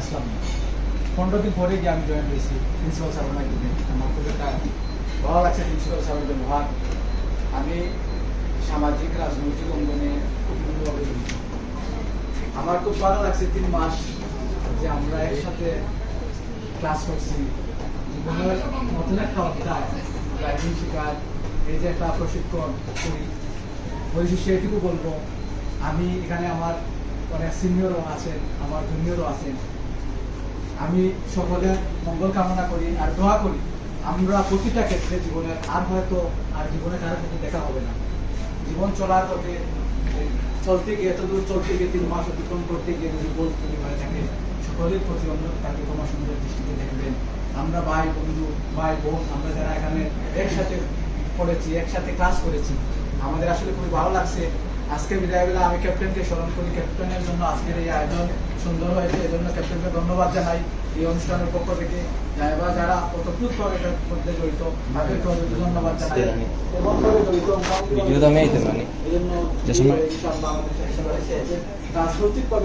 আসলাম। না পনেরো দিন পরে গিয়ে আমি জয়েন হয়েছি প্রিন্সিপাল স্যারের মাধ্যমে আমার খুব একটা ভালো লাগছে প্রিন্সিপাল স্যারের ব্যবহার। আমি সামাজিক, রাজনৈতিক অঙ্গনে বিভিন্নভাবে জড়িত। আমার খুব ভালো লাগছে তিন মাস যে আমরা একসাথে ক্লাস করছি। জীবনের নতুন একটা অধ্যায় ড্রাইভিং শেখার এই যে একটা প্রশিক্ষণ করি। পরিশেষে এটুকু বলব, আমি এখানে আমার অনেক সিনিয়রও আছেন, আমার জুনিয়রও আছেন। আমি সকলের মঙ্গল কামনা করি আর দোয়া করি, আমরা প্রতিটা ক্ষেত্রে জীবনের আর হয়তো আর জীবনে কারও সাথে দেখা হবে না। জীবন চলার পথে চলতে গিয়ে এত দূর চলতে গিয়ে, তিন মাস অতিক্রম করতে গিয়ে যদি বোধ তৈরি হয়ে থাকে, সকলের প্রতি অনুরোধ তাকে তোমার সুন্দর দৃষ্টিতে দেখবেন। আমরা ভাই, বন্ধু, ভাই, বোন, আমরা যারা এখানে একসাথে পড়েছি, একসাথে ক্লাস করেছি, আমাদের আসলে খুবই ভালো লাগছে। আজকে বিদায়বেলা আমি ক্যাপ্টেনকে স্মরণ করি। ক্যাপ্টেনের জন্য আজকের এই আয়োজন সুন্দর হয়েছে। এই জন্য ক্যাপ্টেনকে ধন্যবাদ জানাই এই অনুষ্ঠানের পক্ষ থেকে। যারা যারা অতপ্রুতভাবে এটার মধ্যে জড়িত তাদেরকে ধন্যবাদ জানাই। এবং মানে রয়েছে।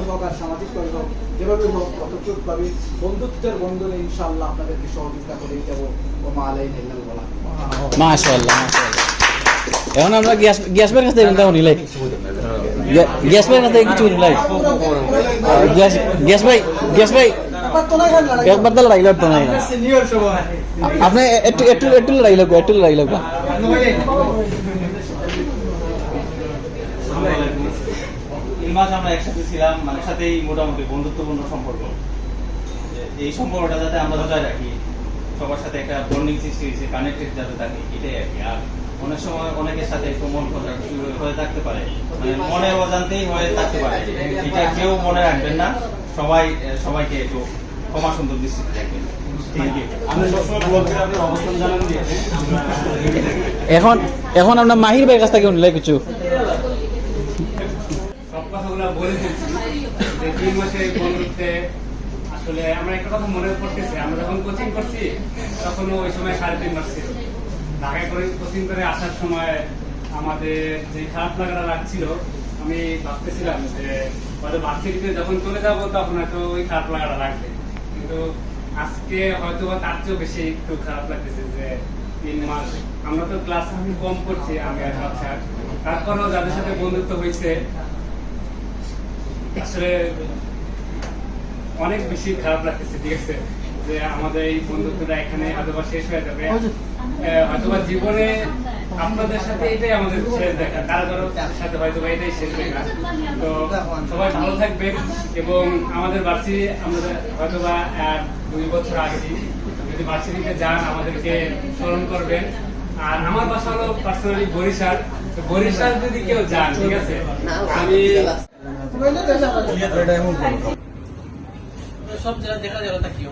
হোক আর সামাজিকভাবে হোক যেভাবে হোক অতপ্রুতভাবে বন্ধুত্বের বন্ধনে ইনশাআল্লাহ আপনাদেরকে সহযোগিতা করে যাব ও মা আলাই বলা মাশাআল্লাহ মাশাআল্লাহ। এখন আমরা গ্যাস গ্যাস বের কাছ কিন্তু নিলাই গ্যাস বের কাছ কিছু নিলাই গ্যাস গ্যাস ভাই গ্যাস ভাই, একবার তো লড়াই লড়তো না। আপনি একটু একটু একটু লড়াই লাগবে, একটু লড়াই লাগবে। মাস আমরা একসাথে ছিলাম মানে সাথেই মোটামুটি বন্ধুত্বপূর্ণ সম্পর্ক। এই সম্পর্কটা যাতে আমরা বজায় রাখি, সবার সাথে একটা বন্ডিং সৃষ্টি হয়েছে কানেক্টেড যাতে থাকে, এটাই আর কি। আর অনেক সময় অনেকের সাথে একটু মন কথা হয়ে থাকতে পারে। মানে মনে অজান্তেই হয়ে থাকতে পারে। এটা কেউ মনে রাখবেন না। সবাই সবাইকে একটু ক্ষমা সুন্দর দৃষ্টিতে দেখবেন। এখন এখন আমরা মাহির ভাইয়ের কাছ থেকে নিলাই কিছু। সব কথাগুলো বলে দুই মাসে আসলে আমরা একটা কথা মনে পড়তেছে। আমরা যখন কোচিং করছি তখন ওই সময় সাড়ে তিন মাস ছিল। ঢাকায় করে কোচিং করে আসার সময় আমাদের যে খারাপ লাগাটা লাগছিল, আমি ভাবতেছিলাম যে হয়তো ভার্সিটিতে যখন চলে যাব তখন হয়তো ওই খারাপ লাগাটা লাগবে। কিন্তু আজকে হয়তো বা তার চেয়েও বেশি একটু খারাপ লাগতেছে যে তিন মাস, আমরা তো ক্লাস আমি কম করছি, আমি আর বাচ্চা তারপরেও যাদের সাথে বন্ধুত্ব হয়েছে, আসলে অনেক বেশি খারাপ লাগতেছে, ঠিক আছে? যে আমাদের এই বন্ধুত্বটা এখানে হয়তোবা শেষ হয়ে যাবে। হয়তোবা জীবনে আপনাদের সাথে এটাই আমাদের শেষ দেখা। কারও কারও সাথে হয়তোবা এটাই শেষ দেখা। তো সবাই ভালো থাকবেন এবং আমাদের বার্ষিক আমরা হয়তোবা দুই বছর আছি যদি বার্ষিকীতে যান আমাদেরকে স্মরণ করবেন। আর আমার বাসা হলো পার্সোনালি বরিশাল। বরিশাল যদি কেউ যান ঠিক আছে? আমি সব জেলা দেখা গেল তা কিও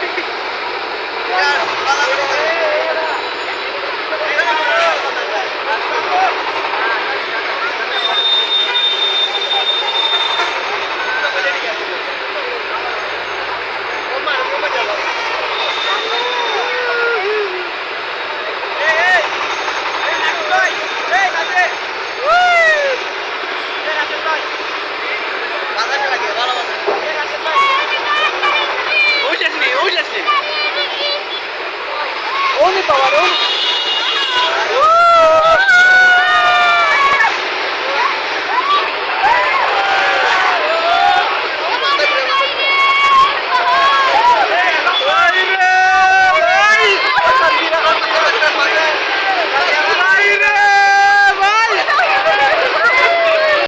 only.